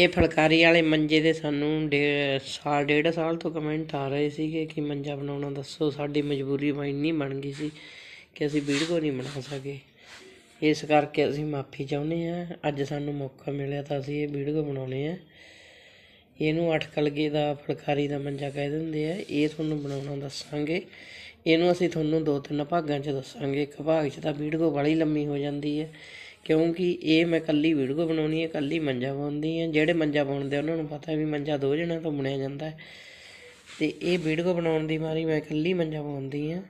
ਇਹ ਫੁਲਕਾਰੀ ਵਾਲੇ ਮੰਜੇ ਦੇ ਸਾਨੂੰ ਡੇ ਸਾਲ, ਡੇਢ ਸਾਲ ਤੋਂ ਕਮੈਂਟ ਆ ਰਹੇ ਸੀਗੇ ਕਿ ਮੰਜਾ ਬਣਾਉਣਾ ਦੱਸੋ, ਸਾਡੀ ਮਜਬੂਰੀ ਇੰਨੀ ਬਣ ਗਈ ਸੀ ਕਿ ਅਸੀਂ ਵੀਡੀਓ ਨਹੀਂ ਬਣਾ ਸਕੇ। ਇਸ ਕਰਕੇ ਅਸੀਂ ਮਾਫੀ ਚਾਹੁੰਦੇ ਹਾਂ। ਅੱਜ ਸਾਨੂੰ ਮੌਕਾ ਮਿਲਿਆ ਤਾਂ ਅਸੀਂ ਇਹ ਵੀਡੀਓ ਬਣਾਉਣੇ ਆ ਇਹਨੂੰ ਅੱਠ ਕਲਗੇ ਦਾ ਫੁਲਕਾਰੀ ਦਾ ਮੰਜਾ ਕਹਿ ਦਿੰਦੇ ਆ। ਇਹ ਤੁਹਾਨੂੰ ਬਣਾਉਣਾ ਦੱਸਾਂਗੇ। ਇਹਨੂੰ ਅਸੀਂ ਤੁਹਾਨੂੰ ਦੋ ਤਿੰਨ ਭਾਗਾਂ 'ਚ ਦੱਸਾਂਗੇ। ਇੱਕ ਭਾਗ 'ਚ ਤਾਂ ਵੀਡੀਓ ਬੜੀ ਲੰਮੀ ਹੋ ਜਾਂਦੀ ਹੈ। ਕਿਉਂਕਿ ਇਹ ਮੈਂ ਕੱਲੀ ਵੀਡੀਓ ਬਣਾਉਣੀ ਹੈ, ਕੱਲੀ ਮੰਜਾ ਬੁਣਦੀ ਹੈ। ਜਿਹੜੇ ਮੰਜਾ ਬੁਣਦੇ ਆ, ਉਹਨਾਂ ਨੂੰ ਪਤਾ ਵੀ ਮੰਜਾ ਦੋ ਜਣਿਆਂ ਤੋਂ ਬੁਣਿਆ ਜਾਂਦਾ ਹੈ। ਤੇ ਇਹ ਵੀਡੀਓ ਬਣਾਉਣ ਦੀ ਮਾਰੀ ਮੈਂ ਕੱਲੀ ਮੰਜਾ ਬੁਣਦੀ ਹਾਂ।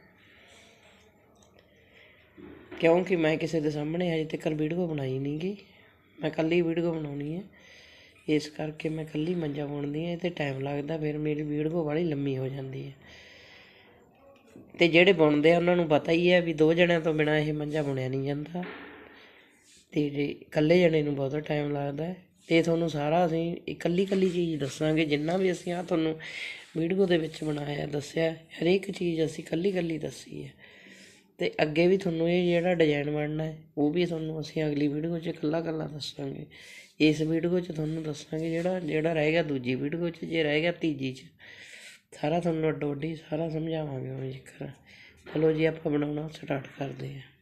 ਕਿਉਂਕਿ ਮੈਂ ਕਿਸੇ ਦੇ ਸਾਹਮਣੇ ਅਜੇ ਤੱਕ ਵੀਡੀਓ ਬਣਾਈ ਨਹੀਂ ਗੀ। ਮੈਂ ਕੱਲੀ ਵੀਡੀਓ ਬਣਾਉਣੀ ਹੈ। ਇਸ ਕਰਕੇ ਮੈਂ ਕੱਲੀ ਮੰਜਾ ਬੁਣਦੀ ਹਾਂ। ਤੇ ਟਾਈਮ ਲੱਗਦਾ, ਫਿਰ ਮੇਰੀ ਵੀਡੀਓ ਵਾਲੀ ਲੰਮੀ ਹੋ ਜਾਂਦੀ ਹੈ। ਤੇ ਜਿਹੜੇ ਬੁਣਦੇ ਆ, ਉਹਨਾਂ ਨੂੰ ਪਤਾ ਹੀ ਹੈ ਵੀ ਦੋ ਜਣਿਆਂ ਤੋਂ ਬਿਨਾ ਇਹ ਮੰਜਾ ਬੁਣਿਆ ਨਹੀਂ ਜਾਂਦਾ। ਅਤੇ ਜੇ ਇਕੱਲੇ ਜਣੇ ਨੂੰ ਬਹੁਤਾ ਟਾਈਮ ਲੱਗਦਾ ਅਤੇ ਤੁਹਾਨੂੰ ਸਾਰਾ ਅਸੀਂ ਇਕੱਲੀ ਇਕੱਲੀ ਚੀਜ਼ ਦੱਸਾਂਗੇ, ਜਿੰਨਾ ਵੀ ਅਸੀਂ ਆਹ ਤੁਹਾਨੂੰ ਵੀਡੀਓ ਦੇ ਵਿੱਚ ਬਣਾਇਆ, ਦੱਸਿਆ, ਹਰੇਕ ਚੀਜ਼ ਅਸੀਂ ਇਕੱਲੀ ਇਕੱਲੀ ਦੱਸੀ ਹੈ। ਅਤੇ ਅੱਗੇ ਵੀ ਤੁਹਾਨੂੰ ਇਹ ਜਿਹੜਾ ਡਿਜ਼ਾਈਨ ਬਣਨਾ ਹੈ, ਉਹ ਵੀ ਤੁਹਾਨੂੰ ਅਸੀਂ ਅਗਲੀ ਵੀਡੀਓ 'ਚ ਇਕੱਲਾ ਇਕੱਲਾ ਦੱਸਾਂਗੇ। ਇਸ ਵੀਡੀਓ 'ਚ ਤੁਹਾਨੂੰ ਦੱਸਾਂਗੇ ਜਿਹੜਾ ਜਿਹੜਾ ਰਹਿ ਗਿਆ ਦੂਜੀ ਵੀਡੀਓ 'ਚ, ਜੇ ਰਹਿ ਗਿਆ ਤੀਜੀ 'ਚ। ਸਾਰਾ ਤੁਹਾਨੂੰ ਅੱਡੋ ਅੱਡੀ ਸਾਰਾ ਸਮਝਾਵਾਂਗੇ ਉਹ ਜ਼ਿਕਰ। ਚਲੋ ਜੀ, ਆਪਾਂ ਬਣਾਉਣਾ ਸਟਾਰਟ ਕਰਦੇ ਹਾਂ।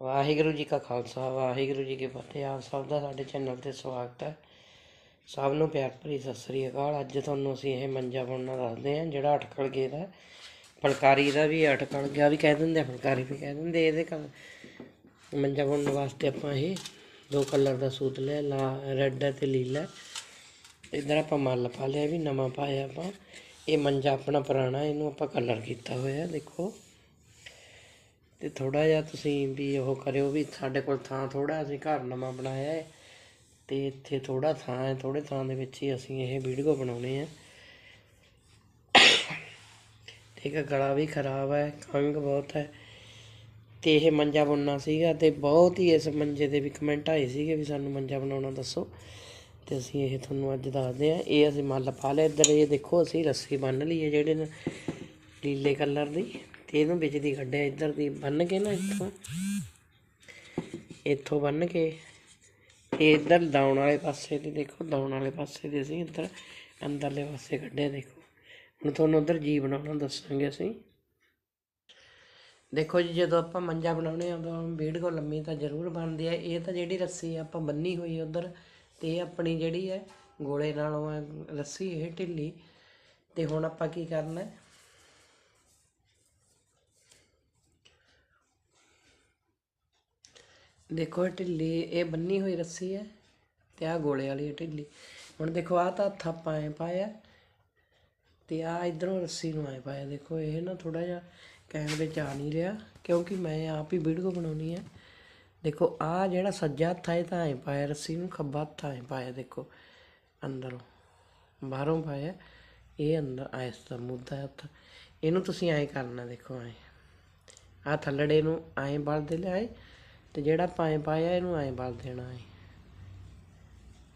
ਵਾਹਿਗੁਰੂ ਜੀ ਕਾ ਖਾਲਸਾ, ਵਾਹਿਗੁਰੂ ਜੀ ਕੀ ਫਤਿਹ। ਆਪ ਸਭ ਦਾ ਸਾਡੇ ਚੈਨਲ ਤੇ ਸਵਾਗਤ ਹੈ। ਸਭ ਨੂੰ ਪਿਆਰ ਭਰੀ ਸਤਿ ਸ੍ਰੀ ਅਕਾਲ। ਅੱਜ ਤੁਹਾਨੂੰ ਅਸੀਂ ਇਹ ਮੰਜਾ ਬੁਣਨਾ ਦੱਸਦੇ ਹਾਂ, ਜਿਹੜਾ ਅਟਕਲ ਗੇ ਦਾ ਹੈ। ਫੁਲਕਾਰੀ ਦਾ ਵੀ ਅਟਕਲ ਗਿਆ, ਵੀ ਕਹਿ ਦਿੰਦੇ ਆ, ਫੁਲਕਾਰੀ ਵੀ ਕਹਿ ਦਿੰਦੇ ਇਹਦੇ ਕਲ ਮੰਜਾ ਬੁਣਨ ਵਾਸਤੇ ਆਪਾਂ ਇਹ ਦੋ ਕਲਰ ਦਾ ਸੂਤ ਲਿਆ ਲਾ ਰੈੱਡ ਤੇ ਲੀਲਾ ਇਧਰ ਆਪਾਂ ਮੱਲ ਪਾ ਲਿਆ, ਵੀ ਨਵਾਂ ਪਾਇਆ ਆਪਾਂ। ਇਹ ਮੰਜਾ ਆਪਣਾ ਪੁਰਾਣਾ, ਇਹਨੂੰ ਆਪਾਂ ਕਲਰ ਕੀਤਾ ਹੋਇਆ, ਦੇਖੋ। ਅਤੇ ਥੋੜ੍ਹਾ ਜਿਹਾ ਤੁਸੀਂ ਵੀ ਉਹ ਕਰਿਓ ਵੀ ਸਾਡੇ ਕੋਲ ਥਾਂ ਥੋੜ੍ਹਾ ਅਸੀਂ ਘਰ ਨਵਾਂ ਬਣਾਇਆ ਹੈ ਅਤੇ ਇੱਥੇ ਥੋੜ੍ਹਾ ਥਾਂ ਹੈ, ਥੋੜ੍ਹੇ ਥਾਂ ਦੇ ਵਿੱਚ ਹੀ ਅਸੀਂ ਇਹ ਵੀਡੀਓ ਬਣਾਉਣੇ ਆ ਠੀਕ ਹੈ ਗਲਾ ਵੀ ਖਰਾਬ ਹੈ ਖੰਗ ਬਹੁਤ ਹੈ ਤੇ ਇਹ ਮੰਜਾ ਬੁਣਨਾ ਸੀਗਾ ਤੇ ਬਹੁਤ ਹੀ ਇਸ ਮੰਜੇ ਦੇ ਵੀ ਕਮੈਂਟ ਆਏ ਸੀਗੇ ਵੀ ਸਾਨੂੰ ਮੰਜਾ ਬਣਾਉਣਾ ਦੱਸੋ। ਤੇ ਅਸੀਂ ਇਹ ਤੁਹਾਨੂੰ ਅੱਜ ਦੱਸਦੇ ਆ ਇਹ ਅਸੀਂ ਮੱਲ ਪਾ ਲਿਆ ਇੱਧਰ, ਇਹ ਦੇਖੋ ਅਸੀਂ ਰੱਸੀ ਬੰਨ ਲਈ ਹੈ ਜਿਹੜੇ ਨੇ ਲੀਲੇ ਕਲਰ ਦੀ। ਤੇ ਇਹਨੂੰ ਵਿੱਚ ਦੀ ਕੱਢਿਆ ਇੱਧਰ ਦੀ ਬੰਨ ਕੇ ਨਾ ਇੱਥੋਂ। ਇੱਥੋਂ ਬੰਨ ਕੇ। ਤੇ ਇੱਧਰ ਡਾਉਣ ਵਾਲੇ ਪਾਸੇ ਦੀ ਦੇਖੋ ਡਾਉਣ ਵਾਲੇ ਪਾਸੇ ਦੀ ਅਸੀਂ ਇੱਧਰ, ਅੰਦਰਲੇ ਪਾਸੇ ਕੱਢਿਆ ਦੇਖੋ। ਹੁਣ ਤੁਹਾਨੂੰ ਉੱਧਰ ਜੀ ਬਣਾਉਣਾ ਦੱਸਾਂਗੇ ਅਸੀਂ। ਦੇਖੋ ਜੀ, ਜਦੋਂ ਆਪਾਂ ਮੰਜਾ ਬਣਾਉਣੇ ਆ, ਉਦੋਂ ਬੀੜ ਵੀਡੀਓ ਲੰਮੀ ਤਾਂ ਜ਼ਰੂਰ ਬਣਦੀ ਹੈ ਇਹ ਤਾਂ ਜਿਹੜੀ ਰੱਸੀ ਆਪਾਂ ਬੰਨੀ ਹੋਈ ਉਧਰ, ਤੇ ਇਹ ਆਪਣੀ ਜਿਹੜੀ ਹੈ ਗੋਲੇ ਨਾਲੋਂ ਹੈ ਰੱਸੀ ਇਹ ਢਿੱਲੀ। ਤੇ ਹੁਣ ਆਪਾਂ ਕੀ ਕਰਨਾ? ਦੇਖੋ ਇਹ ਢਿੱਲੀ, ਇਹ ਬੰਨੀ ਹੋਈ ਰੱਸੀ ਹੈ ਤੇ ਆ ਗੋਲੇ ਵਾਲੀ ਹੈ ਢਿੱਲੀ। ਹੁਣ ਦੇਖੋ ਆ ਤਾਂ ਹੱਥ ਆਪਾਂ ਐਂ ਪਾਇਆ ਤੇ ਆ ਇਧਰੋਂ ਰੱਸੀ ਨੂੰ ਐਂ ਪਾਇਆ। ਦੇਖੋ ਇਹ ਨਾ ਥੋੜਾ ਜਿਹਾ ਕੈਮਰੇ 'ਚ ਆ ਨਹੀਂ ਰਿਹਾ ਕਿਉਂਕਿ ਮੈਂ ਆਪ ਹੀ ਵੀਡੀਓ ਬਣਾਉਣੀ ਹੈ। ਦੇਖੋ ਆ ਜਿਹੜਾ ਸੱਜਾ ਹੱਥ ਹੈ ਤਾਂ ਐਂ ਪਾਇਆ, ਰੱਸੀ ਨੂੰ ਖੱਬਾ ਹੱਥ ਐਂ ਪਾਇਆ ਦੇਖੋ, ਅੰਦਰੋਂ, ਬਾਹਰੋਂ ਪਾਇਆ। ਇਹ ਅੰਦਰ ਐਸ ਦਾ ਮੁੱਦਾ ਹੱਥ। ਇਹਨੂੰ ਤੁਸੀਂ ਐਂ ਕਰਨਾ ਦੇਖੋ ਐਂ। ਆ ਥੱਲੜੇ ਨੂੰ ਐਂ ਬਲ ਦੇ ਲਿਆਏ। ਤੇ ਜਿਹੜਾ ਪਾਏ ਪਾਇਆ, ਇਹਨੂੰ ਐਂ ਬਲ ਦੇਣਾ ਐ।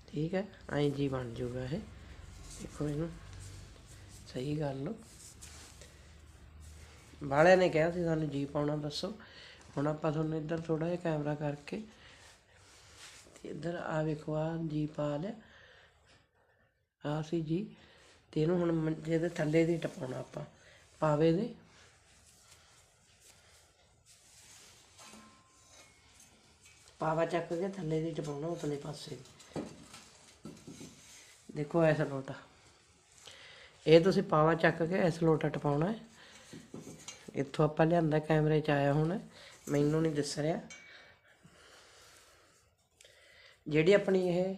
ਠੀਕ ਹੈ ਐਂ ਜੀ ਬਣ ਜਾਊਗਾ ਇਹ। ਦੇਖੋ ਇਹਨੂੰ। ਸਹੀ ਕਰ ਲਓ ਬਾਲਿਆਂ ਨੇ ਕਿਹਾ ਸੀ ਸਾਨੂੰ ਜੀ ਪਾਉਣਾ ਦੱਸੋ। ਹੁਣ ਆਪਾਂ ਤੁਹਾਨੂੰ ਇੱਧਰ ਥੋੜਾ ਜਿਹਾ ਕੈਮਰਾ ਕਰਕੇ ਤੇ ਇੱਧਰ ਆ ਵੇਖੋ ਆ ਜੀ ਪਾ ਲਿਆ। ਆ ਸੀ ਜੀ। ਤੇ ਇਹਨੂੰ ਹੁਣ ਮੰਜੇ ਦੇ ਥੱਲੇ ਦੀ ਟਪਾਉਣਾ ਆਪਾਂ। ਪਾਵੇ ਦੇ। ਪਾਵਾ ਚੱਕ ਕੇ ਥੱਲੇ ਦੀ ਟਪਾਉਣਾ ਉਤਲੇ ਪਾਸੇ। ਦੇਖੋ ਐਸਾ ਲੋਟਾ ਇਹ ਤੁਸੀਂ ਪਾਵਾ ਚੱਕ ਕੇ ਇਸ ਲੋਟਾ ਟਪਾਉਣਾ ਹੈ। ਇੱਥੋਂ ਆਪਾਂ ਲਿਆਂਦਾ ਕੈਮਰੇ 'ਚ ਆਇਆ ਹੁਣ, ਮੈਨੂੰ ਨਹੀਂ ਦਿਸ ਰਿਹਾ। ਜਿਹੜੀ ਆਪਣੀ ਇਹ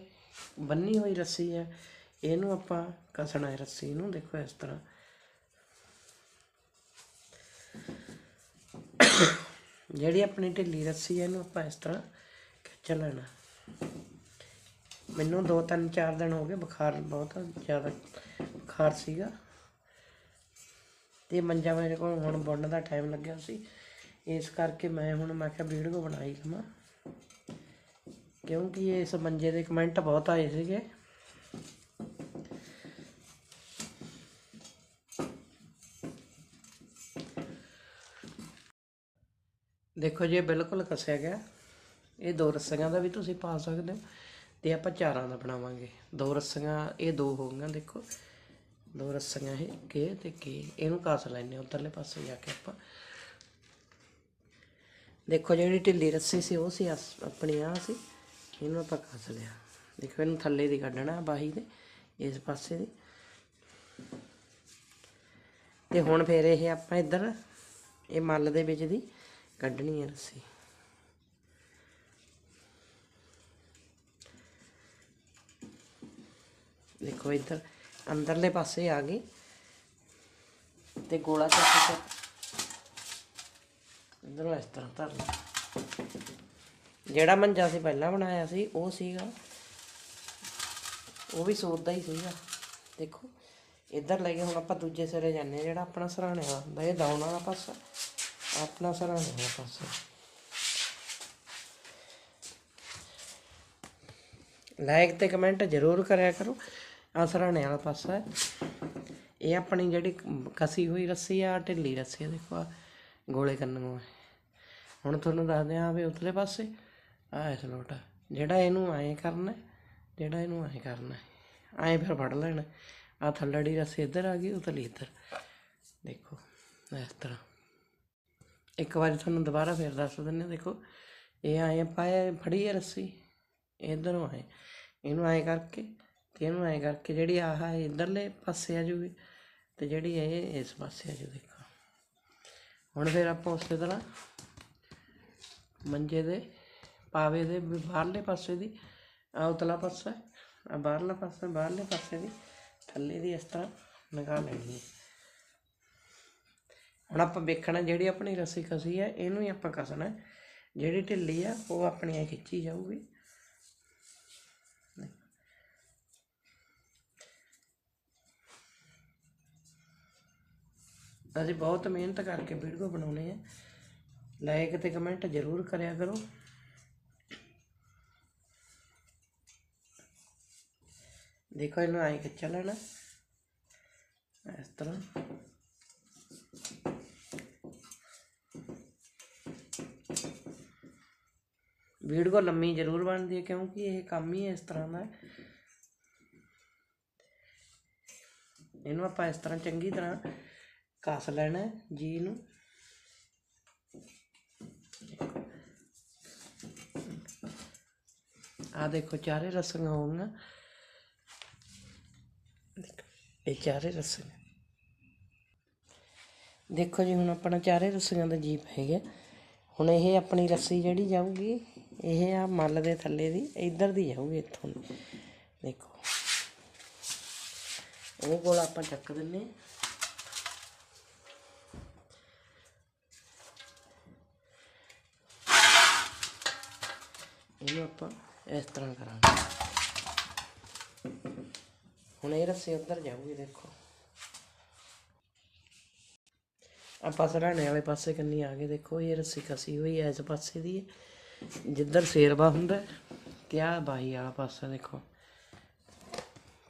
ਬੰਨੀ ਹੋਈ ਰੱਸੀ ਹੈ, ਇਹਨੂੰ ਆਪਾਂ ਕਸਣਾ ਹੈ ਰੱਸੀ ਨੂੰ, ਦੇਖੋ ਇਸ ਤਰ੍ਹਾਂ। ਜਿਹੜੀ ਆਪਣੀ ਢਿੱਲੀ ਰੱਸੀ ਹੈ, ਇਹਨੂੰ ਆਪਾਂ ਇਸ ਤਰ੍ਹਾਂ ਖਿੱਚ ਮੈਨੂੰ ਦੋ ਤਿੰਨ ਚਾਰ ਦਿਨ ਹੋ ਗਏ, ਬੁਖਾਰ ਬਹੁਤ ਜ਼ਿਆਦਾ ਬੁਖਾਰ ਸੀਗਾ। ਤੇ ਮੰਜਾ ਮੇਰੇ ਕੋਲ ਹੁਣ ਬੁਣਨ ਦਾ ਟਾਈਮ ਲੱਗਿਆ ਸੀ। ਇਸ ਕਰਕੇ ਮੈਂ ਹੁਣ, ਮੈਂ ਕਿਹਾ ਵੀਡੀਓ ਬਣਾਈ ਲਵਾਂ। ਕਿਉਂਕਿ ਇਸ ਮੰਜੇ ਦੇ ਕਮੈਂਟ ਬਹੁਤ ਆਏ ਸੀਗੇ। ਦੇਖੋ ਜੀ, ਇਹ ਬਿਲਕੁਲ ਕੱਸਿਆ ਗਿਆ। ਇਹ ਦੋ ਰੱਸੀਆਂ ਦਾ ਵੀ ਤੁਸੀਂ ਪਾ ਸਕਦੇ ਹੋ ਤੇ ਆਪਾਂ ਚਾਰਾਂ ਦਾ ਬਣਾਵਾਂਗੇ। ਦੋ ਰੱਸੀਆਂ, ਇਹ ਦੋ ਹੋ ਗਈਆਂ, ਦੇਖੋ। ਦੋ ਰੱਸੀਆਂ ਇਹ, ਕੇ ਤੇ ਕੇ। ਇਹਨੂੰ ਕਾਸ ਲੈਣੇ ਉਧਰਲੇ ਪਾਸੇ ਜਾ ਕੇ ਆਪਾਂ। ਦੇਖੋ ਜਿਹੜੀ ਢਿੱਲੀ ਰੱਸੀ ਸੀ, ਉਹ ਸੀ ਅਸ- ਆਪਣੀ ਆ ਸੀ। ਇਹਨੂੰ ਆਪਾਂ ਕੱਸ ਲਿਆ। ਦੇਖੋ, ਇਹਨੂੰ ਥੱਲੇ ਦੀ ਕੱਢਣਾ, ਬਾਹੀ ਦੇ, ਇਸ ਪਾਸੇ ਦੀ। ਤੇ ਹੁਣ ਫਿਰ ਇਹ ਆਪਾਂ ਇੱਧਰ, ਇਹ ਮੱਲ ਦੇ ਵਿੱਚ ਦੀ ਕੱਢਣੀ ਹੈ ਰੱਸੀ। ਦੇਖੋ ਇੱਧਰ, ਅੰਦਰਲੇ ਪਾਸੇ ਆ ਗਈ। ਤੇ ਗੋਲਾ ਚੱਕ ਕੇ ਇੱਧਰੋਂ ਇਸ ਤਰ੍ਹਾਂ ਧਰ ਲਓ ਜਿਹੜਾ ਮੰਜਾ ਸੀ ਪਹਿਲਾਂ ਬਣਾਇਆ ਸੀ, ਉਹ ਸੀਗਾ। ਉਹ ਵੀ ਸੂਤ ਦਾ ਹੀ ਸੀਗਾ। ਦੇਖੋ, ਇੱਧਰ ਲੈ ਕੇ ਹੁਣ ਆਪਾਂ ਦੂਜੇ ਸਿਰੇ ਜਾਂਦੇ ਹਾਂ, ਜਿਹੜਾ ਆਪਣਾ ਸਰਾਣੇ ਵਾਲਾ ਹੁੰਦਾ, ਇਹ ਡਾਊਨ ਵਾਲਾ ਪਾਸਾ। ਆਪਣਾ ਸਰਾਣੇ ਵਾਲਾ ਪਾਸਾ। ਲਾਈਕ ਤੇ ਕਮੈਂਟ ਜ਼ਰੂਰ ਕਰਿਆ ਕਰੋ। ਆਹ ਸਰਾਣੇ ਵਾਲਾ ਪਾਸਾ ਹੈ। ਇਹ ਆਪਣੀ ਜਿਹੜੀ ਕਸੀ ਹੋਈ ਰੱਸੀ ਆ ਢਿੱਲੀ ਰੱਸੀ ਆ ਦੇਖੋ ਆ ਗੋਲੇ ਕੰਨੋਂ ਹੈ ਹੁਣ ਤੁਹਾਨੂੰ ਦੱਸਦੇ ਆ ਵੀ ਉਤਲੇ ਪਾਸੇ ਆ ਇਸ ਲੋਟਾ ਜਿਹੜਾ ਇਹਨੂੰ ਐਂ ਕਰਨਾ ਜਿਹੜਾ ਇਹਨੂੰ ਐਂ ਕਰਨਾ ਹੈ। ਐਂ ਫਿਰ ਫੜ ਲੈਣਾ। ਆ ਥੱਲੜੀ ਰੱਸੀ ਇੱਧਰ ਆ ਗਈ ਉਤਲੀ ਇੱਧਰ। ਦੇਖੋ ਇਸ ਤਰ੍ਹਾਂ। ਇੱਕ ਵਾਰੀ ਤੁਹਾਨੂੰ ਦੁਬਾਰਾ ਫਿਰ ਦੱਸ ਦਿੰਦੇ ਹਾਂ, ਦੇਖੋ। ਇਹ ਐਂ ਪਾਇਆ ਫੜੀ ਹੈ ਰੱਸੀ। ਇਧਰੋਂ ਆਏ। ਇਹਨੂੰ ਐਂ ਕਰਕੇ ਤੇ ਇਹਨੂੰ ਐਂ ਕਰਕੇ ਜਿਹੜੀ ਆਹ ਹੈ ਇਧਰਲੇ ਪਾਸੇ ਆ ਜੂਗੀ ਤੇ ਜਿਹੜੀ ਇਹ ਇਸ ਪਾਸੇ ਆ ਜੂ ਦੇਖੋ। ਹੁਣ ਫਿਰ ਆਪਾਂ ਉਸੇ ਤਰ੍ਹਾਂ ਮੰਜੇ ਦੇ ਪਾਵੇ ਦੇ ਬਾਹਰਲੇ ਪਾਸੇ ਦੀ ਆ ਉਤਲਾ ਪਾਸਾ ਆ ਬਾਹਰਲਾ ਪਾਸਾ, ਬਾਹਰਲੇ ਪਾਸੇ ਦੀ ਥੱਲੇ ਦੀ ਇਸ ਤਰ੍ਹਾਂ ਲਗਾ ਲੈਣੀ ਹੈ। ਹੁਣ ਆਪਾਂ ਵੇਖਣਾ ਜਿਹੜੀ ਆਪਣੀ ਰੱਸੀ ਕਸੀ ਹੈ, ਇਹਨੂੰ ਹੀ ਆਪਾਂ ਕਸਣਾ ਜਿਹੜੀ ਢਿੱਲੀ ਆ, ਉਹ ਆਪਣੀ ਖਿੱਚੀ ਜਾਊਗੀ। ਅਸੀਂ ਬਹੁਤ ਮਿਹਨਤ ਕਰਕੇ ਵੀਡੀਓ ਬਣਾਉਨੇ ਆ ਲਾਈਕ ਤੇ ਕਮੈਂਟ ਜ਼ਰੂਰ ਕਰਿਆ ਕਰੋ। ਦੇਖੋ ਇਹਨੂੰ ਐਂ ਖਿੱਚ ਲੈਣਾ। ਇਸ ਤਰ੍ਹਾਂ। ਵੀਡੀਓ ਲੰਮੀ ਜ਼ਰੂਰ ਬਣਦੀ ਹੈ ਕਿਉਂਕਿ ਇਹ ਕੰਮ ਹੀ ਇਸ ਤਰ੍ਹਾਂ ਦਾ ਹੈ। ਇਹਨੂੰ ਆਪਾਂ ਇਸ ਤਰ੍ਹਾਂ ਚੰਗੀ ਤਰ੍ਹਾਂ ਕੱਸ ਲੈਣਾ ਜੀ ਨੂੰ। ਆ ਦੇਖੋ ਚਾਰੇ ਰਸੀਆਂ ਹੋਣਗੀਆਂ। ਇਹ ਚਾਰੇ ਰਸੀਆਂ ਦੇਖੋ ਜੀ, ਹੁਣ ਆਪਣਾ ਚਾਰੇ ਰੱਸੀਆਂ ਦਾ ਜੀਪ ਹੈਗਾ ਹੁਣ ਇਹ ਆਪਣੀ ਰੱਸੀ ਜਿਹੜੀ ਜਾਊਗੀ, ਇਹ ਆ ਮੱਲ ਦੇ ਥੱਲੇ ਦੀ, ਇੱਧਰ ਦੀ ਜਾਊਗੀ ਇੱਥੋਂ ਦੀ। ਦੇਖੋ, ਉਹ ਕੋਲ ਆਪਾਂ ਚੱਕ ਦਿੰਨੇ ਹਾਂ। ਇਹਨੂੰ ਆਪਾਂ ਇਸ ਤਰ੍ਹਾਂ ਕਰਾਂਗੇ ਹੁਣ ਇਹ ਰੱਸੀ ਉੱਧਰ ਜਾਊਗੀ ਦੇਖੋ ਆਪਾਂ ਸਰਾਣੇ ਵਾਲੇ ਪਾਸੇ ਕੰਨੀ ਆ ਗਏ ਦੇਖੋ ਇਹ ਰੱਸੀ ਕਸੀ ਹੋਈ ਐ ਇਸ ਪਾਸੇ ਦੀ ਹੈ। ਜਿੱਧਰ ਸੇਰਵਾ ਹੁੰਦਾ ਹੈ, ਤੇ ਆਹ ਬਾਈ ਵਾਲਾ ਪਾਸਾ ਦੇਖੋ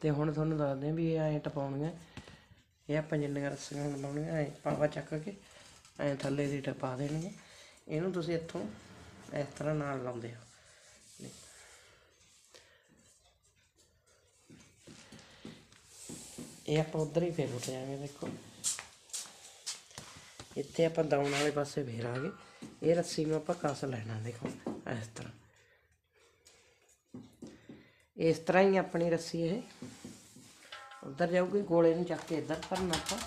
ਤੇ ਹੁਣ ਤੁਹਾਨੂੰ ਦੱਸਦੇ ਹਾਂ ਵੀ ਇਹ ਐਂ ਟਪਾਉਣੀਆਂ ਇਹ ਆਪਾਂ ਜਿੰਨੀਆਂ ਰੱਸੀਆਂ ਹੁਣ ਲਾਉਣੀਆਂ ਐਂ ਪਾਵਾ ਚੱਕ ਕੇ ਐਂ ਥੱਲੇ ਦੀ ਟਪਾ ਦੇਣਗੇ ਇਹਨੂੰ ਤੁਸੀਂ ਇੱਥੋਂ ਇਸ ਤਰ੍ਹਾਂ ਨਾਲ ਲਾਉਂਦੇ ਹੋ ਇਹ ਆਪਾਂ ਉਧਰ ਹੀ ਫੇਰ ਉੱਠ ਜਾਵਾਂਗੇ, ਦੇਖੋ। ਇੱਥੇ ਆਪਾਂ ਦਾਉਣ ਵਾਲੇ ਪਾਸੇ ਫੇਰ ਆ ਗਏ। ਇਹ ਰੱਸੀ ਨੂੰ ਆਪਾਂ ਕਸ ਲੈਣਾ, ਦੇਖੋ, ਇਸ ਤਰ੍ਹਾਂ। ਇਸ ਤਰ੍ਹਾਂ ਹੀ ਆਪਣੀ ਰੱਸੀ ਇਹ ਉਧਰ ਜਾਊਗੀ, ਗੋਲੇ ਨੂੰ ਚੱਕ ਕੇ ਇੱਧਰ ਭਰਨਾ ਆਪਾਂ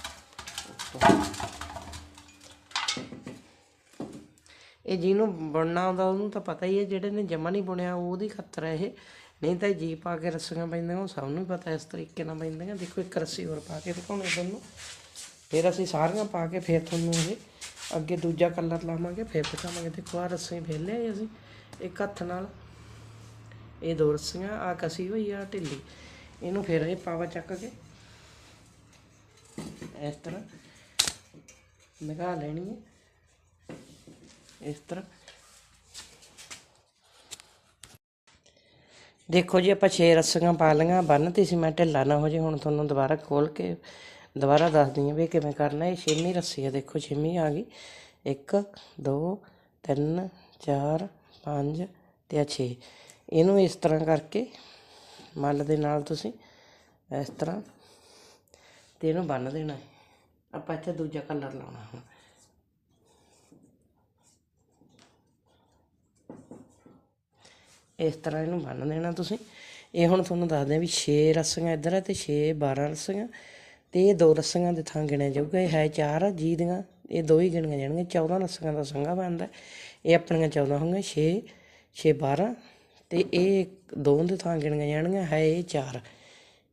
ਇਹ ਜਿਹਨੂੰ ਬਣਨਾ ਆਉਂਦਾ, ਉਹਨੂੰ ਤਾਂ ਪਤਾ ਹੀ ਹੈ, ਜਿਹੜੇ ਨੇ ਜਮਾ ਨਹੀਂ ਬੁਣਿਆ, ਉਹਦੀ ਖਤਰ ਇਹ। ਨਹੀਂ ਤਾਂ ਜੀ ਪਾ ਕੇ ਰੱਸੀਆਂ ਪੈਂਦੀਆਂ, ਉਹ ਸਭ ਨੂੰ ਹੀ ਪਤਾ ਇਸ ਤਰੀਕੇ ਨਾਲ ਪੈਂਦੀਆਂ। ਦੇਖੋ, ਇੱਕ ਰੱਸੀ ਹੋਰ ਪਾ ਕੇ ਦਿਖਾਉਣਾ ਤੁਹਾਨੂੰ। ਫਿਰ ਅਸੀਂ ਸਾਰੀਆਂ ਪਾ ਕੇ ਫਿਰ ਤੁਹਾਨੂੰ ਇਹ ਅੱਗੇ ਦੂਜਾ ਕਲਰ ਲਾਵਾਂਗੇ, ਫਿਰ ਦਿਖਾਵਾਂਗੇ। ਦੇਖੋ ਆ ਰੱਸੀ ਫੇਰ ਲਿਆ ਅਸੀਂ, ਇੱਕ ਹੱਥ ਨਾਲ। ਇਹ ਦੋ ਰੱਸੀਆਂ ਆ ਕਸੀ ਹੋਈ ਆ ਢਿੱਲੀ। ਇਹਨੂੰ ਫਿਰ ਇਹ ਪਾਵਾ ਚੱਕ ਕੇ। ਇਸ ਤਰ੍ਹਾਂ ਲਗਾ ਲੈਣੀ ਹੈ। ਇਸ ਤਰ੍ਹਾਂ। ਦੇਖੋ ਜੀ, ਆਪਾਂ 6 ਰੱਸੀਆਂ ਪਾ ਲਈਆਂ ਬੰਨਤੀ ਸੀ ਮੈਂ, ਢਿੱਲਾ ਨਾ ਹੋ ਜੇ, ਹੁਣ ਤੁਹਾਨੂੰ ਦੁਬਾਰਾ ਖੋਲ ਕੇ ਦੁਬਾਰਾ ਦੱਸਦੀ ਹਾਂ ਵੀ ਇਹ ਕਿਵੇਂ ਕਰਨਾ ਇਹ ਛੇਵੀਂ ਰੱਸੀ ਆ ਦੇਖੋ ਛੇਵੀਂ ਆ ਗਈ। 1 2 3 4 5 ਤੇ ਆ 6 ਇਹਨੂੰ ਇਸ ਤਰ੍ਹਾਂ ਕਰਕੇ, ਮੱਲ ਦੇ ਨਾਲ ਤੁਸੀਂ ਇਸ ਤਰ੍ਹਾਂ ਤੇ ਇਹਨੂੰ ਬੰਨ ਦੇਣਾ ਆਪਾਂ ਇੱਥੇ ਦੂਜਾ ਕਲਰ ਲਾਉਣਾ ਹੁਣ। ਇਸ ਤਰ੍ਹਾਂ ਇਹਨੂੰ ਬੰਨ ਦੇਣਾ ਤੁਸੀਂ। ਇਹ ਹੁਣ ਤੁਹਾਨੂੰ ਦੱਸਦੇ ਆ ਵੀ 6 ਰੱਸੀਆਂ ਇੱਧਰ ਹੈ ਤੇ 6 12 ਰੱਸੀਆਂ ਤੇ ਇਹ ਦੋ ਰੱਸੀਆਂ ਦੇ ਥਾਂ ਗਿਣਿਆ ਜਾਊਗਾ। ਇਹ ਹੈ 4 ਜੀ ਦੀਆਂ ਇਹ ਦੋ ਹੀ ਗਿਣੀਆਂ ਜਾਣਗੀਆਂ। 14 ਰੱਸੀਆਂ ਦਾ ਸੰਘਾ ਬਣਦਾ ਇਹ ਆਪਣੀਆਂ 14 ਹੋਣਗੀਆਂ 6 6 12 ਤੇ ਇਹ ਦੋ ਦੇ ਥਾਂ ਗਿਣੀਆਂ ਜਾਣਗੀਆਂ, ਹੈ ਇਹ 4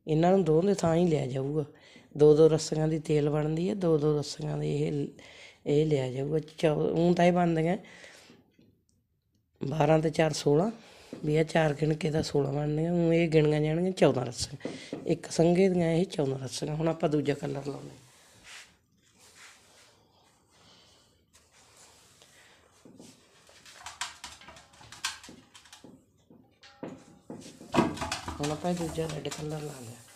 ਇਹਨਾਂ ਨੂੰ ਦੋ ਦੇ ਥਾਂ ਹੀ ਲਿਆ ਜਾਊਗਾ। ਦੋ ਦੋ ਰੱਸੀਆਂ ਦੀ ਤੇਲ ਬਣਦੀ ਹੈ, ਦੋ ਦੋ ਰੱਸੀਆਂ ਦੀ ਇਹ ਇਹ ਲਿਆ ਜਾਊਗਾ। ਉਹ ਤਾਂ ਇਹ ਬਣਦੀਆਂ 12 ਤੇ 4 16 ਵੀ ਇਹ ਚਾਰ ਗਿਣ ਕੇ ਤਾਂ 16 ਬਣਨੀਆਂ ਉਹ ਇਹ ਗਿਣੀਆਂ ਜਾਣਗੀਆਂ 14 ਰੱਸੀਆਂ ਇੱਕ ਸੰਘੇ ਦੀਆਂ ਇਹ 14 ਰੱਸੀਆਂ ਹੁਣ ਆਪਾਂ ਦੂਜਾ ਕਲਰ ਲਾਉਂਦੇ ਹੁਣ ਆਪਾਂ ਇਹ ਦੂਜਾ ਰੈੱਡ ਕਲਰ ਲਾ ਲਿਆ।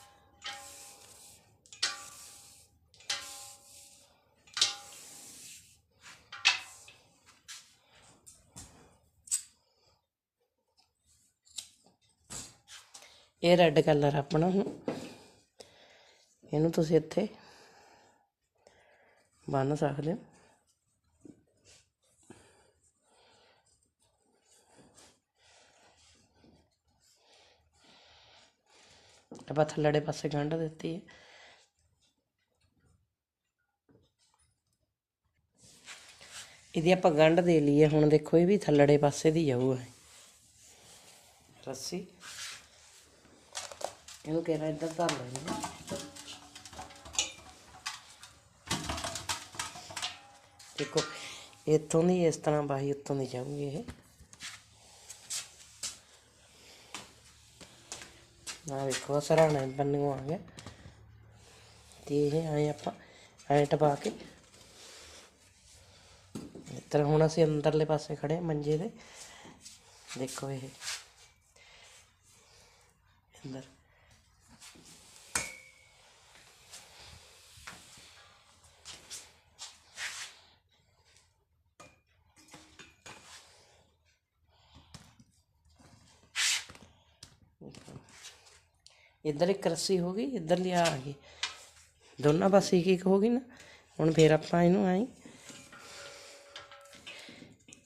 ਇਹ ਰੈੱਡ ਕਲਰ ਆਪਣਾ ਹੁਣ। ਇਹਨੂੰ ਤੁਸੀਂ ਇੱਥੇ ਬੰਨ ਸਕਦੇ ਹੋ। ਆਪਾਂ ਥੱਲੜੇ ਪਾਸੇ ਗੰਢ ਦਿੱਤੀ ਹੈ। ਇਹਦੀ ਆਪਾਂ ਗੰਢ ਦੇ ਲਈਏ। ਹੁਣ ਦੇਖੋ ਇਹ ਵੀ ਥੱਲੜੇ ਪਾਸੇ ਦੀ ਜਾਊਗਾ ਰੱਸੀ। ਇਹਨੂੰ ਕਿਹੜਾ ਇੱਧਰ ਧਰ ਲੈਣਾ ਦੇਖੋ ਇੱਥੋਂ ਦੀ ਇਸ ਤਰ੍ਹਾਂ ਬਾਹੀ ਉੱਤੋਂ ਦੀ ਜਾਊਗੀ ਇਹ ਆ ਵੇਖੋ ਸਰਾਣਾ ਬੰਨੂ ਆ ਗਿਆ ਤੇ ਇਹ ਆਏ ਆਪਾਂ ਐਂ ਟਪਾ ਕੇ ਤਰ੍ਹਾਂ ਹੁਣ ਅਸੀਂ ਅੰਦਰਲੇ ਪਾਸੇ ਖੜੇ ਮੰਜੇ ਦੇ ਦੇਖੋ ਇਹ ਅੰਦਰ ਇੱਧਰ ਇੱਕ ਰੱਸੀ ਹੋ ਗਈ, ਇੱਧਰ ਲਿਆ ਆ ਗਈ। ਦੋਨਾਂ ਪਾਸੇ ਇੱਕ ਇੱਕ ਹੋ ਗਈ ਨਾ। ਹੁਣ ਫੇਰ ਆਪਾਂ ਇਹਨੂੰ ਆਈ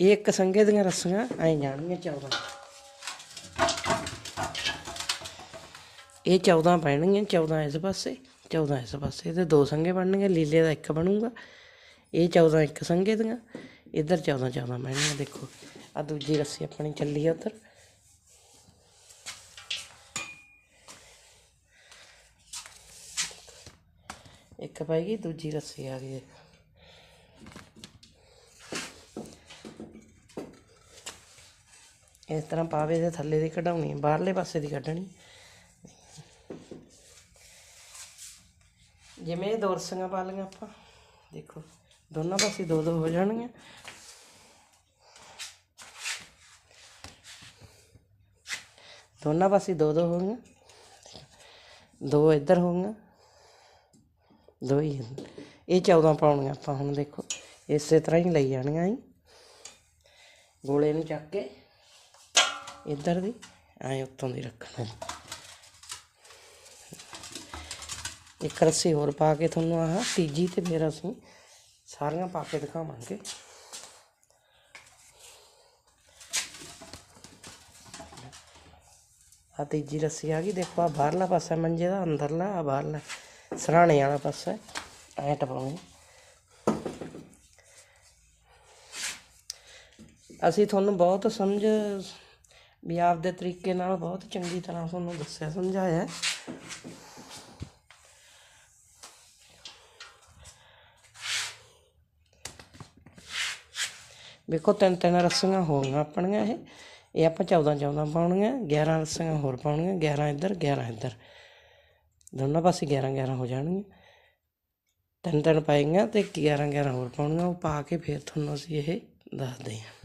ਇਹ ਇੱਕ ਸੰਗੇ ਦੀਆਂ ਰੱਸੀਆਂ ਐ ਜਾਣਗੀਆਂ 14 ਇਹ 14 ਪੈਣਗੀਆਂ 14 ਇਸ ਪਾਸੇ 14 ਇਸ ਪਾਸੇ ਤੇ ਦੋ ਸੰਗੇ ਬਣਨਗੇ, ਲੀਲੇ ਦਾ ਇੱਕ ਬਣੂਗਾ। ਇਹ 14 ਇੱਕ ਸੰਗੇ ਦੀਆਂ, ਇੱਧਰ 14 14 ਪੈਣਗੀਆਂ, ਦੇਖੋ। ਆ ਦੂਜੀ ਰੱਸੀ ਆਪਣੀ ਚੱਲੀ ਆ ਉੱਧਰ। ਇੱਕ ਪਾਏਗੀ ਦੂਜੀ ਰੱਸੀ ਆ ਗਈ। ਇਸ ਤਰ੍ਹਾਂ ਪਾਵੇ ਦੇ ਥੱਲੇ ਦੀ ਕਢਾਉਣੀ, ਬਾਹਰਲੇ ਪਾਸੇ ਦੀ ਕੱਢਣੀ। ਜਿਵੇਂ ਇਹ ਦੋ ਰਸੀਆਂ ਪਾ ਲਈਆਂ ਆਪਾਂ, ਦੇਖੋ, ਦੋਨਾਂ ਪਾਸੇ ਦੋ ਦੋ ਹੋ ਜਾਣਗੀਆਂ। ਦੋਨਾਂ ਪਾਸੇ ਦੋ ਦੋ ਹੋ ਗਈਆਂ। ਦੋ ਇੱਧਰ ਹੋ ਗਈਆਂ ਦੋ ਹੀ ਇਹ 14 ਪਾਉਣੀਆਂ ਆਪਾਂ ਹੁਣ ਦੇਖੋ, ਇਸੇ ਤਰ੍ਹਾਂ ਹੀ ਲਈ ਜਾਣੀਆਂ ਹੀ ਗੋਲੇ ਨੂੰ ਚੱਕ ਕੇ ਇੱਧਰ ਦੀ, ਐਂ ਉੱਤੋਂ ਦੀ ਰੱਖਣਾ ਇੱਕ ਰੱਸੀ ਹੋਰ ਪਾ ਕੇ ਤੁਹਾਨੂੰ ਆਹ ਤੀਜੀ ਤੇ ਫਿਰ ਅਸੀਂ ਸਾਰੀਆਂ ਪਾ ਕੇ ਦਿਖਾਵਾਂਗੇ। ਆ ਤੀਜੀ ਰੱਸੀ ਆ ਗਈ, ਦੇਖੋ ਆ ਬਾਹਰਲਾ ਪਾਸਾ ਮੰਜੇ ਦਾ, ਅੰਦਰਲਾ ਆ ਬਾਹਰਲਾ। ਸਰਾਣੇ ਵਾਲਾ ਪਾਸਾ ਐ ਟਪਾਉਣੀ ਅਸੀਂ ਤੁਹਾਨੂੰ ਬਹੁਤ ਸਮਝ, ਵੀ ਆਪ ਦੇ ਤਰੀਕੇ ਨਾਲ ਬਹੁਤ ਚੰਗੀ ਤਰ੍ਹਾਂ ਤੁਹਾਨੂੰ ਦੱਸਿਆ, ਸਮਝਾਇਆ ਹੈ। ਵੇਖੋ, ਤਿੰਨ ਤਿੰਨ ਰੱਸੀਆਂ ਹੋ ਗਈਆਂ ਆਪਣੀਆਂ ਇਹ। ਇਹ ਆਪਾਂ 14 14 ਪਾਉਣੀਆਂ 11 ਰੱਸੀਆਂ ਹੋਰ ਪਾਉਣੀਆਂ 11 ਇੱਧਰ 11 ਇੱਧਰ। ਦੋਨਾਂ ਪਾਸੇ 11 11 ਹੋ ਜਾਣਗੀਆਂ। ਤਿੰਨ ਤਿੰਨ ਪਾਏਗੀਆਂ ਤੇ 11 11 ਹੋਰ ਪਾਉਣੀਆਂ ਉਹ ਪਾ ਕੇ ਫਿਰ ਤੁਹਾਨੂੰ ਅਸੀਂ ਇਹ ਦੱਸਦੇ ਹਾਂ।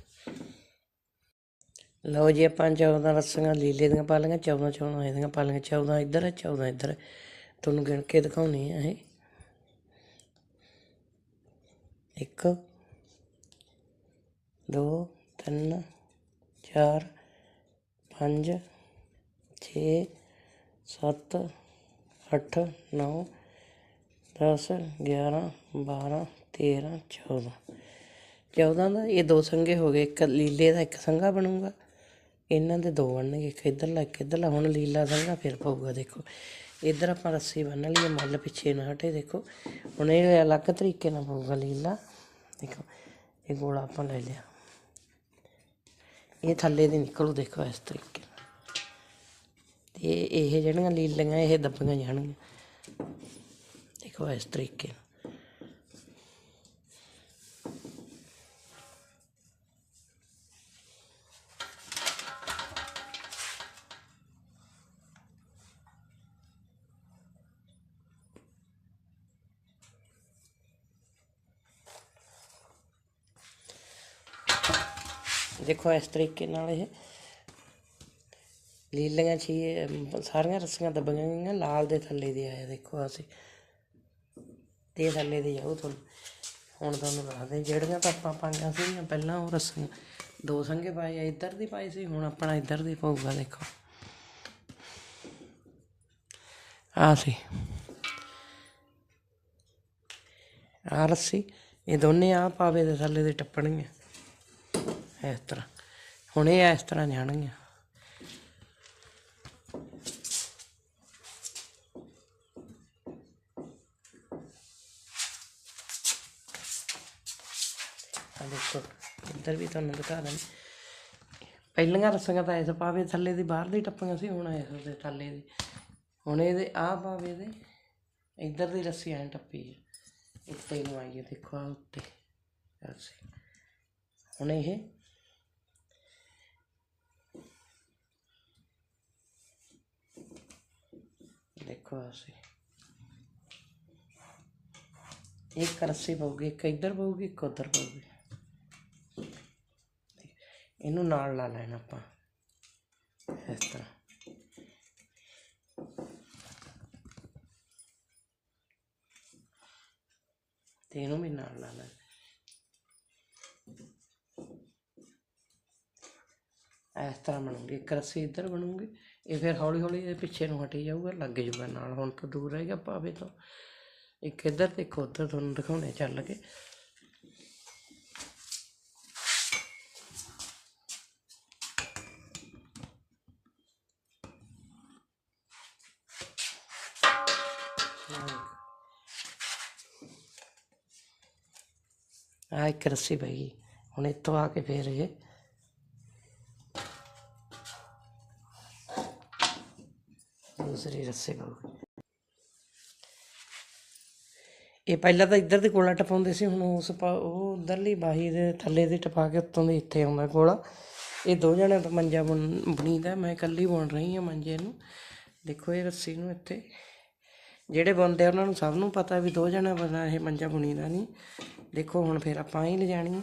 ਲਓ ਜੀ, ਆਪਾਂ 14 ਰੱਸੀਆਂ ਲੀਲੇ ਦੀਆਂ ਪਾ ਲਈਆਂ 14 14 ਇਹਦੀਆਂ ਪਾ ਲਈਆਂ 14 ਇੱਧਰ ਹੈ 14 ਇੱਧਰ। ਹੈ ਤੁਹਾਨੂੰ ਗਿਣ ਕੇ ਦਿਖਾਉਣੀ ਹੈ ਇਹ। ਇੱਕ, ਦੋ, ਤਿੰਨ, ਚਾਰ, ਪੰਜ, ਛੇ, ਸੱਤ ਅੱਠ, ਨੌ, ਦਸ, ਗਿਆਰਾਂ, ਬਾਰਾਂ, ਤੇਰਾਂ, ਚੌਦਾਂ। ਚੌਦਾਂ ਦਾ ਇਹ ਦੋ ਸੰਘੇ ਹੋ ਗਏ। ਇੱਕ ਲੀਲੇ ਦਾ ਇੱਕ ਸੰਘਾ ਬਣੂਗਾ। ਇਹਨਾਂ ਦੇ ਦੋ ਬਣਨਗੇ। ਇੱਕ ਇੱਧਰਲਾ ਇੱਕ ਇੱਧਰਲਾ ਹੁਣ ਲੀਲਾ ਸੰਘਾ ਫਿਰ ਪਊਗਾ, ਦੇਖੋ। ਇੱਧਰ ਆਪਾਂ ਰੱਸੀ ਬੰਨ ਲਈਏ, ਮੱਲ ਪਿੱਛੇ ਨਾ ਹਟੇ, ਦੇਖੋ। ਹੁਣ ਇਹ ਅਲੱਗ ਤਰੀਕੇ ਨਾਲ ਪਊਗਾ ਲੀਲਾ। ਦੇਖੋ, ਇਹ ਗੋਲਾ ਆਪਾਂ ਲੈ ਲਿਆ। ਇਹ ਥੱਲੇ ਦੀ ਨਿਕਲੂ, ਦੇਖੋ, ਇਸ ਤਰੀਕੇ ਤੇ ਇਹ ਜਿਹੜੀਆਂ ਲੀਲੀਆਂ, ਇਹ ਦੱਬੀਆਂ ਜਾਣਗੀਆਂ। ਦੇਖੋ ਇਸ ਤਰੀਕੇ ਨਾਲ। ਦੇਖੋ ਇਸ ਤਰੀਕੇ ਨਾਲ ਇਹ। ਲੀਲੀਆਂ ਛੀ ਸਾਰੀਆਂ ਰੱਸੀਆਂ ਦੱਬੀਆਂ ਗਈਆਂ, ਲਾਲ ਦੇ ਥੱਲੇ ਦੇ ਆਇਆ ਦੇਖੋ ਅਸੀਂ ਤੇ ਇਹ ਥੱਲੇ ਦੇ ਜਾਊ ਤੁਹਾਨੂੰ ਹੁਣ ਤੁਹਾਨੂੰ ਦੱਸਦੇ ਜਿਹੜੀਆਂ ਤਾਂ ਆਪਾਂ ਪਾਈਆਂ ਸੀਗੀਆਂ, ਪਹਿਲਾਂ ਉਹ ਰੱਸੀਆਂ। ਦੋ ਸੰਗੇ ਪਾਏ ਆ, ਇੱਧਰ ਦੀ ਪਾਈ ਸੀ, ਹੁਣ ਆਪਣਾ ਇੱਧਰ ਦੀ ਪਊਗਾ, ਦੇਖੋ। ਆ ਸੀ। ਆ ਰੱਸੀ, ਇਹ ਦੋਨੇ ਆ ਪਾਵੇ ਦੇ ਥੱਲੇ ਦੇ ਟੱਪਣਗੀਆਂ। ਇਸ ਤਰ੍ਹਾਂ। ਹੁਣ ਇਹ ਇਸ ਤਰ੍ਹਾਂ ਜਾਣਗੀਆਂ। ਆ ਦੇਖੋ ਇੱਧਰ ਵੀ ਤੁਹਾਨੂੰ ਦਿਖਾ ਦਾਂ ਪਹਿਲੀਆਂ ਰੱਸੀਆਂ ਤਾਂ ਇਸ ਪਾਵੇ ਥੱਲੇ ਦੀ, ਬਾਹਰ ਦੀ ਟੱਪੀਆਂ ਸੀ, ਹੁਣ ਇਸ ਦੇ ਥੱਲੇ ਦੀ। ਹੁਣ ਇਹਦੇ ਆ ਪਾਵੇ ਦੇ, ਇੱਧਰ ਦੀ ਰੱਸੀ ਐਂ ਟੱਪੀ ਹੈ ਉੱਤੇ ਨੂੰ ਆਈ ਹੈ ਦੇਖੋ ਆ ਉੱਤੇ ਰੱਸੀ। ਹੁਣ ਇਹ ਦੇਖੋ ਅਸੀਂ। ਇੱਕ ਰੱਸੀ ਪਊਗੀ, ਇੱਕ ਇੱਧਰ ਪਊਗੀ, ਇੱਕ ਉੱਧਰ ਪਊਗੀ। ਇਹਨੂੰ ਨਾਲ ਲਾ ਲੈਣਾ ਆਪਾਂ। ਇਸ ਤਰ੍ਹਾਂ। ਤੇ ਇਹਨੂੰ ਵੀ ਨਾਲ ਲਾ ਲੈਣਾ। ਇਸ ਤਰ੍ਹਾਂ ਬਣੂਗੀ। ਇੱਕ ਰੱਸੀ ਇੱਧਰ ਬਣੂਗੀ। ਇਹ ਫਿਰ ਹੌਲੀ ਹੌਲੀ ਇਹ ਪਿੱਛੇ ਨੂੰ ਹਟੀ ਜਾਊਗਾ, ਲੱਗ ਜਾਊਗਾ ਨਾਲ। ਹੁਣ ਤਾਂ ਦੂਰ ਰਹੇਗਾ ਪਾਵੇ ਤੋਂ। ਇੱਕ ਇੱਧਰ ਤੇ ਇੱਕ ਉੱਧਰ, ਤੁਹਾਨੂੰ ਦਿਖਾਉਣੇ ਚੱਲ ਕੇ। ਆ ਇੱਕ ਰੱਸੀ ਪਈ ਗਈ। ਹੁਣ ਇੱਥੋਂ ਆ ਕੇ ਫੇਰ ਇਹ। ਦੂਸਰੀ ਰੱਸੀ ਪਊਗੀ ਇਹ ਪਹਿਲਾਂ ਤਾਂ ਇੱਧਰ ਦੇ ਕੋਲਾ ਟਪਾਉਂਦੇ ਸੀ, ਹੁਣ ਉਸ ਪਾ, ਉਹ ਉਧਰਲੀ ਬਾਹੀ ਦੇ ਥੱਲੇ ਦੇ ਟਪਾ ਕੇ ਉੱਤੋਂ ਦੇ ਇੱਥੇ ਆਉਂਦਾ ਗੋਲਾ ਇਹ ਦੋ ਜਣਿਆਂ ਦਾ ਮੰਜਾ ਬੁਣ, ਬੁਣੀਦਾ, ਮੈਂ ਇਕੱਲੀ ਬੁਣ ਰਹੀ ਹਾਂ ਮੰਜੇ ਨੂੰ। ਦੇਖੋ ਇਹ ਰੱਸੀ ਨੂੰ ਇੱਥੇ। ਜਿਹੜੇ ਬੁਣਦੇ ਆ, ਉਹਨਾਂ ਨੂੰ ਸਭ ਨੂੰ ਪਤਾ ਵੀ ਦੋ ਜਣਿਆਂ ਬਣਾ ਇਹ ਮੰਜਾ ਬੁਣੀਦਾ ਨਹੀਂ ਦੇਖੋ, ਹੁਣ ਫਿਰ ਆਪਾਂ ਹੀ ਲਿਜਾਣੀ ਹੈ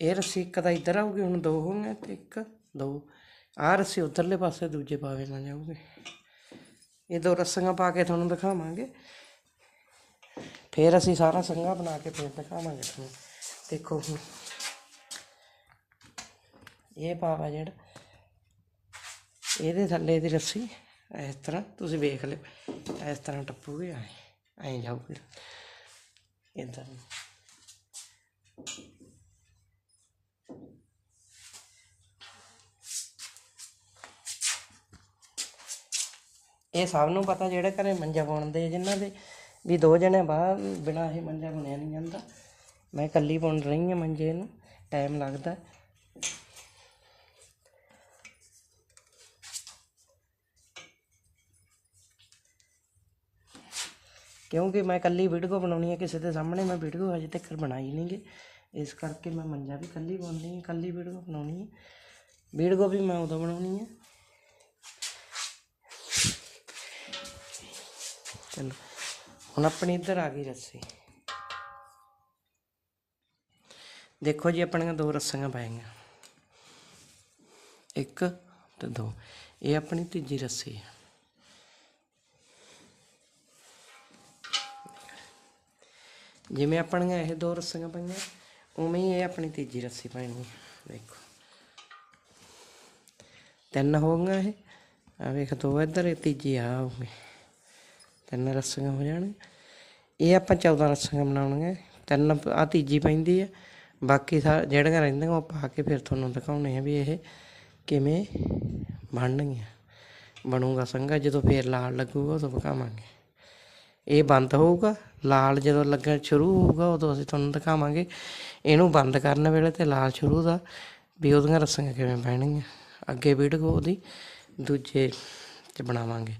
ਇਹ ਰੱਸੀ ਇੱਕ ਤਾਂ ਇੱਧਰ ਆਊਗੀ, ਹੁਣ ਦੋ ਹੋਣਗੇ ਤੇ ਇੱਕ, ਦੋ। ਆਹ ਰੱਸੀ ਉਧਰਲੇ ਪਾਸੇ, ਦੂਜੇ ਪਾਵੇ ਨਾ ਜਾਊਗੇ। ਇਹ ਦੋ ਰੱਸੀਆਂ ਪਾ ਕੇ ਤੁਹਾਨੂੰ ਦਿਖਾਵਾਂਗੇ। ਫਿਰ ਅਸੀਂ ਸਾਰਾ ਸੰਘਾ ਬਣਾ ਕੇ ਫਿਰ ਦਿਖਾਵਾਂਗੇ ਤੁਹਾਨੂੰ। ਦੇਖੋ ਹੁਣ। ਇਹ ਪਾਵਾ ਜਿਹੜਾ, ਇਹਦੇ ਥੱਲੇ ਦੀ ਰੱਸੀ। ਇਸ ਤਰ੍ਹਾਂ ਤੁਸੀਂ ਵੇਖ ਲਿਓ, ਇਸ ਤਰ੍ਹਾਂ ਟੱਪੂਗੇ ਐ ਐਂ ਜਾਊਗੀ ਇੱਧਰ ਨੂੰ। ਇਹ ਸਭ ਨੂੰ ਪਤਾ ਜਿਹੜੇ ਘਰੇ ਮੰਜਾ ਬੁਣਦੇ ਆ, ਜਿਨ੍ਹਾਂ ਦੇ ਵੀ ਦੋ ਜਣੇ ਬਾਹਰ ਬਿਨਾ ਇਹ ਮੰਜਾ ਬੁਣਿਆ ਨਹੀਂ ਜਾਂਦਾ। ਮੈਂ ਇਕੱਲੀ ਬੁਣ ਰਹੀ ਹਾਂ ਮੰਜੇ ਨੂੰ ਟਾਈਮ ਲੱਗਦਾ। ਕਿਉਂਕਿ ਮੈਂ ਇਕੱਲੀ ਵੀਡੀਓ ਬਣਾਉਣੀ ਹੈ ਕਿਸੇ ਦੇ ਸਾਹਮਣੇ, ਮੈਂ ਵੀਡੀਓ ਅਜੇ ਤੱਕ ਬਣਾਈ ਨਹੀਂ ਗੀ। ਇਸ ਕਰਕੇ ਮੈਂ ਮੰਜਾ ਵੀ ਇਕੱਲੀ ਬੁਣਨੀ ਹਾਂ, ਇਕੱਲੀ ਵੀਡੀਓ ਬਣਾਉਣੀ ਹੈ। ਵੀਡੀਓ ਵੀ ਮੈਂ ਉਦੋਂ ਬਣਾਉਣੀ ਹੈ। ਚਲੋ, ਹੁਣ ਆਪਣੀ ਇੱਧਰ ਆ ਗਈ ਰੱਸੀ। ਦੇਖੋ ਜੀ, ਆਪਣੀਆਂ ਦੋ ਰੱਸੀਆਂ ਪਾਈਆਂ ਇੱਕ ਤੇ ਦੋ। ਇਹ ਆਪਣੀ ਤੀਜੀ ਰੱਸੀ ਹੈ। ਜਿਵੇਂ ਆਪਣੀਆਂ ਇਹ ਦੋ ਰੱਸੀਆਂ ਪਈਆਂ, ਉਵੇਂ ਹੀ ਇਹ ਆਪਣੀ ਤੀਜੀ ਰੱਸੀ ਪੈਣੀ ਦੇਖੋ। ਤਿੰਨ ਹੋ ਗਈਆਂ ਇਹ ਆ ਵੇਖ ਦੋ ਇੱਧਰ, ਇਹ ਤੀਜੀ ਆ ਹੋਊਗੀ ਤਿੰਨ ਰੱਸੀਆਂ ਹੋ ਜਾਣ ਇਹ ਆਪਾਂ 14 ਰੱਸੀਆਂ ਬਣਾਉਣੀਆਂ, ਤਿੰਨ ਆ ਤੀਜੀ ਪੈਂਦੀ ਆ ਬਾਕੀ ਸਾ, ਜਿਹੜੀਆਂ ਰਹਿੰਦੀਆਂ ਉਹ ਪਾ ਕੇ ਫਿਰ ਤੁਹਾਨੂੰ ਦਿਖਾਉਣੇ ਆ ਵੀ ਇਹ ਕਿਵੇਂ ਬਣਨਗੀਆਂ। ਬਣੂਗਾ ਸੰਘਾ, ਜਦੋਂ ਫੇਰ ਲਾਲ ਲੱਗੂਗਾ ਉਦੋਂ ਪਕਾਵਾਂਗੇ। ਇਹ ਬੰਦ ਹੋਊਗਾ, ਲਾਲ ਜਦੋਂ ਲੱਗਣ ਸ਼ੁਰੂ ਹੋਊਗਾ, ਉਦੋਂ ਅਸੀਂ ਤੁਹਾਨੂੰ ਦਿਖਾਵਾਂਗੇ। ਇਹਨੂੰ ਬੰਦ ਕਰਨ ਵੇਲੇ ਤੇ ਲਾਲ ਸ਼ੁਰੂ ਦਾ, ਵੀ ਉਹਦੀਆਂ ਰੱਸੀਆਂ ਕਿਵੇਂ ਪੈਣਗੀਆਂ। ਅੱਗੇ ਵੀਡੀਓ ਉਹਦੀ, ਦੂਜੇ ਚ ਬਣਾਵਾਂਗੇ।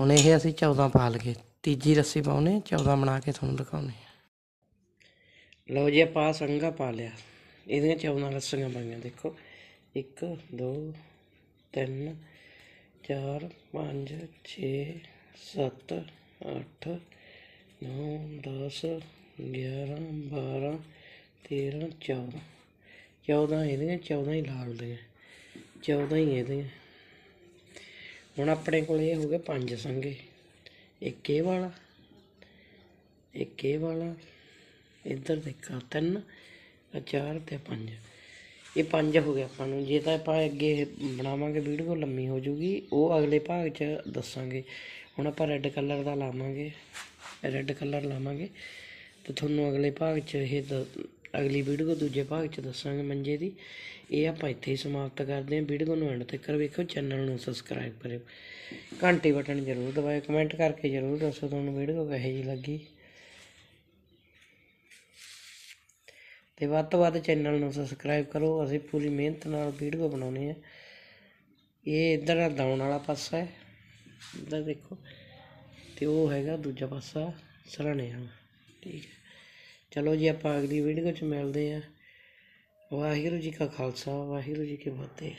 ਹੁਣ ਇਹ ਅਸੀਂ 14 ਪਾ ਲਗੇ ਤੀਜੀ ਰੱਸੀ ਪਾਉਨੇ 14 ਬਣਾ ਕੇ ਤੁਹਾਨੂੰ ਦਿਖਾਉਨੇ ਲਓ ਜੀ, ਆਪਾਂ ਸੰਗਾ ਪਾ ਲਿਆ। ਇਹਦੀਆਂ 14 ਰੱਸੀਆਂ ਪਾਈਆਂ, ਦੇਖੋ। 1 2 3 4 5 6 7 8 9 10 11 12 13 14 14 ਇਹਦੀਆਂ 14 ਹੀ ਲਾਲ ਦੀਆਂ 14 ਹੀ ਇਹਦੀਆਂ। ਹੁਣ ਆਪਣੇ ਕੋਲ ਇਹ ਹੋ ਗਏ ਪੰਜ ਸੰਗੇ। ਇੱਕ ਇਹ ਵਾਲਾ, ਇੱਕ ਇਹ ਵਾਲਾ, ਇੱਧਰ ਦੇਖਾ, ਤਿੰਨ, ਚਾਰ ਤੇ ਪੰਜ। ਇਹ ਪੰਜ ਹੋ ਗਿਆ ਆਪਾਂ ਨੂੰ। ਜੇ ਤਾਂ ਆਪਾਂ ਅੱਗੇ ਬਣਾਵਾਂਗੇ ਵੀਡੀਓ, ਲੰਮੀ ਹੋ ਜੂਗੀ। ਉਹ ਅਗਲੇ ਭਾਗ 'ਚ ਦੱਸਾਂਗੇ। ਹੁਣ ਆਪਾਂ ਰੈੱਡ ਕਲਰ ਦਾ ਲਾਵਾਂਗੇ ਰੈੱਡ ਕਲਰ ਲਾਵਾਂਗੇ ਤੇ ਤੁਹਾਨੂੰ ਅਗਲੇ ਭਾਗ 'ਚ ਇਹ ਦ- ਅਗਲੀ ਵੀਡੀਓ ਦੂਜੇ ਭਾਗ 'ਚ ਦੱਸਾਂਗੇ ਮੰਜੇ ਦੀ। ਇਹ ਆਪਾਂ ਇੱਥੇ ਹੀ ਸਮਾਪਤ ਕਰਦੇ ਹਾਂ। ਵੀਡੀਓ ਨੂੰ ਐਂਡ ਤੱਕ ਵੇਖੋ ਚੈਨਲ ਨੂੰ ਸਬਸਕ੍ਰਾਈਬ ਕਰਿਓ। ਘੰਟੀ ਬਟਨ ਜ਼ਰੂਰ ਦਬਾਇਓ। ਕਮੈਂਟ ਕਰਕੇ ਜ਼ਰੂਰ ਦੱਸੋ ਤੁਹਾਨੂੰ ਵੀਡੀਓ ਕਿਹੋ ਜਿਹੀ ਲੱਗੀ। ਤੇ ਵੱਧ ਤੋਂ ਵੱਧ ਚੈਨਲ ਨੂੰ ਸਬਸਕ੍ਰਾਈਬ ਕਰੋ। ਅਸੀਂ ਪੂਰੀ ਮਿਹਨਤ ਨਾਲ ਵੀਡੀਓ ਬਣਾਉਨੇ ਆ ਇਹ ਇੱਧਰ ਆ ਦਾਉਣ ਵਾਲਾ ਪਾਸਾ ਹੈ। ਇੱਧਰ ਦੇਖੋ ਅਤੇ ਉਹ ਹੈਗਾ ਦੂਜਾ ਪਾਸਾ ਸਰਾਣੇ ਵਾਲਾ। ਠੀਕ ਹੈ। ਚਲੋ ਜੀ, ਆਪਾਂ ਅਗਲੀ ਵੀਡੀਓ 'ਚ ਮਿਲਦੇ ਹਾਂ। ਵਾਹਿਗੁਰੂ ਜੀ ਕਾ ਖਾਲਸਾ, ਵਾਹਿਗੁਰੂ ਜੀ ਕੀ ਫਤਿਹ।